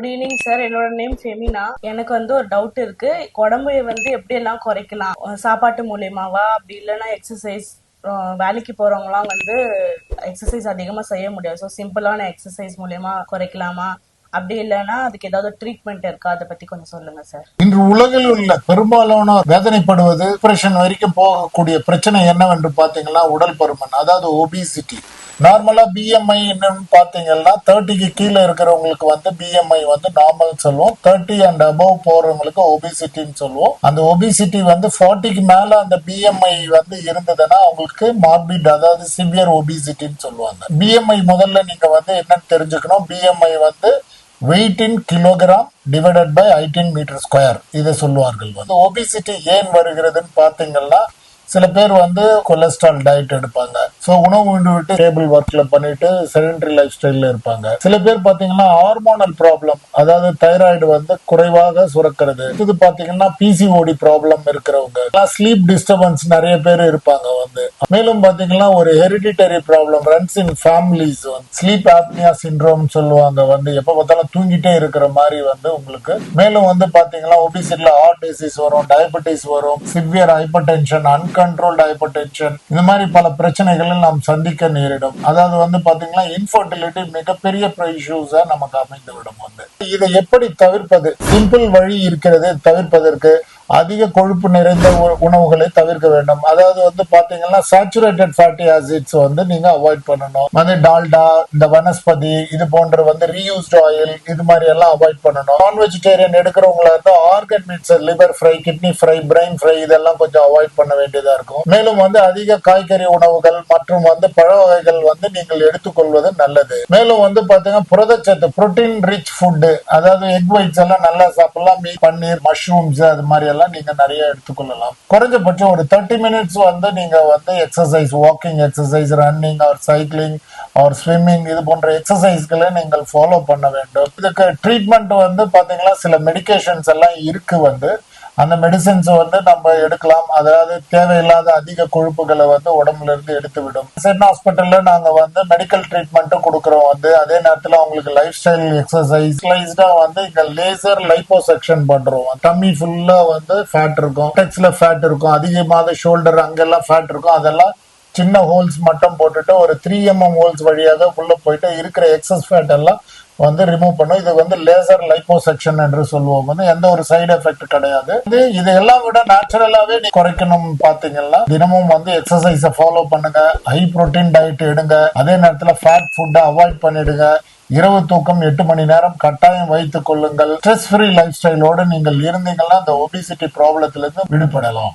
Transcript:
Good evening sir. என்னோட name Femina எனக்கு வந்து ஒரு டவுட் இருக்கு. உடம்பு வந்து எப்படி எல்லாம் குறைக்கலாம் சாப்பாட்டு மூலியமாவா? அப்படி இல்லைன்னா எக்ஸசைஸ் வேலைக்கு போறவங்கலாம் வந்து எக்ஸசைஸ் அதிகமா செய்ய முடியாது. ஸோ சிம்பிளான எக்ஸசைஸ் மூலியமா குறைக்கலாமா? அப்படி இல்லைன்னா அதுக்கு ஏதாவது ட்ரீட்மெண்ட் இருக்கா? அதை பத்தி கொஞ்சம் சொல்லுங்க சார். இன்று உலகில் உள்ள பெரும்பாலானோர் வேதனைப்படுவது டிப்ரெஷன் வரைக்கும் போகக்கூடிய பிரச்சனை என்னவென்று பாத்தீங்கன்னா உடல் பருமன் அதாவது ஒபிசிட்டி நார்மலா பிஎம்ஐ என்னன்னு பாத்தீங்கன்னா தேர்ட்டிக்கு கீழே இருக்கிறவங்களுக்கு வந்து பிஎம்ஐ வந்து நார்மல் சொல்லுவோம். தேர்ட்டி அண்ட் அபவ் போறவங்களுக்கு ஒபிசிட்டின்னு சொல்லுவோம். அந்த ஒபிசிட்டி வந்து ஃபார்ட்டிக்கு மேல அந்த பிஎம்ஐ வந்து இருந்ததுன்னா அவங்களுக்கு மார்பிட் அதாவது சிவியர் ஒபிசிட்டின்னு சொல்லுவாங்க. பிஎம்ஐ முதல்ல நீங்க வந்து என்னன்னு தெரிஞ்சுக்கணும். பிஎம்ஐ வந்து weight in kilogram divided by eighteen metre square இதை சொல்லுவார்கள் வந்து. ஒபிசிட்டி ஏன் வருகிறதுன்னு பாத்தீங்கன்னா சில பேர் வந்து கொலஸ்ட்ரால் டயட் எடுப்பாங்க. ஸோ உணவு உண்டு விட்டு டேபிள் ஒர்க்ல பண்ணிட்டு செடன்டரி லைஃப் ஸ்டைல்ல இருப்பாங்க. சில பேர் பாத்தீங்கன்னா ஹார்மோனல் ப்ராப்ளம் அதாவது தைராய்டு வந்து குறைவாக சுரக்கிறது. இது பாத்தீங்கன்னா பிசிஓடி ப்ராப்ளம் இருக்கிறவங்க. ஸ்லீப் டிஸ்டர்பன்ஸ் நிறைய பேர் இருப்பாங்க வந்து. மேலும் பாத்தீங்கன்னா ஒரு hereditary problem runs in families வந்து. ஸ்லீப் ஆப்னியா சிண்ட்ரோம் சொல்லுவாங்க வந்து. எப்ப பார்த்தாலும் தூங்கிட்டே இருக்கிற மாதிரி வந்து உங்களுக்கு. மேலும் வந்து பாத்தீங்கன்னா ஒபிசிட்டில ஹார்ட் டிசீஸ் வரும் டயபெட்டிஸ் வரும் severe hypertension uncontrolled hypertension இந்த மாதிரி பல பிரச்சனைகள் நாம் சந்திக்க நேரிடும். அதாவது வந்து பாத்தீங்கன்னா இன்ஃபர்டிலிட்டி மிகப்பெரிய இஷ்யூஸா நமக்கு அமைந்து விடும் வந்து. இதை எப்படி தவிர்ப்பது? சிம்பிள் வழி இருக்கிறது தவிர்ப்பதற்கு அதிக கொழுப்பு நிறைந்த உணவுகளை தவிர்க்க வேண்டும். அதாவது வந்து பாத்தீங்கன்னா சேச்சுரேட்டட் ஃபேட்டி ஆசிட்ஸ் வந்து நீங்க அவாய்ட் பண்ணணும். வந்து டால்டா இந்த வனஸ்பதி இது போன்ற வந்து ரீயூஸ்ட் ஆயில் இது மாதிரி எல்லாம் அவாய்ட் பண்ணணும். நான் வெஜிடேரியன் எடுக்கிறவங்களா வந்து organ meats liver fry kidney fry brain fry இதெல்லாம் கொஞ்சம் அவாய்ட் பண்ண வேண்டியதா இருக்கும். மேலும் வந்து அதிக காய்கறி உணவுகள் மற்றும் வந்து பழ வகைகள் வந்து நீங்கள் எடுத்துக்கொள்வது நல்லது. மேலும் வந்து பாத்தீங்கன்னா புரதச்சத்து புரோட்டீன் ரிச் ஃபுட் அதாவது எக் ஒயிட்ஸ் எல்லாம் நல்லா சாப்பிடலாம். மீட் பன்னீர் மஷ்ரூம்ஸ் அது மாதிரி எல்லாம் நீங்க நிறைய எடுத்துக்கொள்ளலாம். குறைஞ்சபட்சம் ஒரு தேர்ட்டி மினிட்ஸ் வந்து நீங்க வந்து exercise walking exercise running or cycling or swimming இது போன்ற எக்ஸசைஸ்களை நீங்கள் ஃபாலோ பண்ண வேண்டும். இதுக்கு ட்ரீட்மெண்ட் வந்து பாத்தீங்கன்னா சில மெடிகேஷன்ஸ் எல்லாம் இருக்கு வந்து. அந்த மெடிசன்ஸ் வந்து நம்ம எடுக்கலாம். அதாவது தேவையில்லாத அதிக கொழுப்புகளை வந்து உடம்புல இருந்து எடுத்து விடும். சென் ஹாஸ்பிட்டல்ல நாங்க வந்து மெடிக்கல் ட்ரீட்மெண்ட்டும் கொடுக்குறோம் வந்து. அதே நேரத்துல அவங்களுக்கு லைஃப் ஸ்டைல் எக்ஸசைஸ் வந்து இங்க லேசர் லைப்போ செக்ஷன் பண்றோம் டம்மி ஃபுல்லா வந்து ஃபேட் இருக்கும். டெக்ஸ்ல ஃபேட் இருக்கும். அதிகமாக ஷோல்டர் அங்கெல்லாம் ஃபேட் இருக்கும். அதெல்லாம் சின்ன ஹோல்ஸ் மட்டும் போட்டுட்டு ஒரு த்ரீ எம்எம் ஹோல்ஸ் வழியாக உள்ளே போயிட்டு இருக்கிற எக்ஸஸ் ஃபேட் எல்லாம் வந்து ரிமூவ் பண்ணும். இது வந்து லேசர் லைப்போசெக்ஷன் என்று சொல்லுவோம். வந்து எந்த ஒரு சைடு எஃபெக்ட் கிடையாது. இது இது எல்லாம் விட நேச்சுரலாவே நீ குறைக்கணும் பாத்தீங்கன்னா தினமும் வந்து எக்ஸசைஸ ஃபாலோ பண்ணுங்க. ஹை புரோட்டீன் டயட் எடுங்க. அதே நேரத்துல ஃபேட் ஃபுட்டை அவாய்ட் பண்ணிடுங்க. இரவு தூக்கம் எட்டு மணி நேரம் கட்டாயம் வைத்துக் கொள்ளுங்கள். ஸ்ட்ரெஸ் ஃப்ரீ லைஃப் ஸ்டைலோடு நீங்கள் இருந்தீங்கன்னா அந்த ஒபிசிட்டி ப்ராப்ளத்திலிருந்து விடுபடலாம்.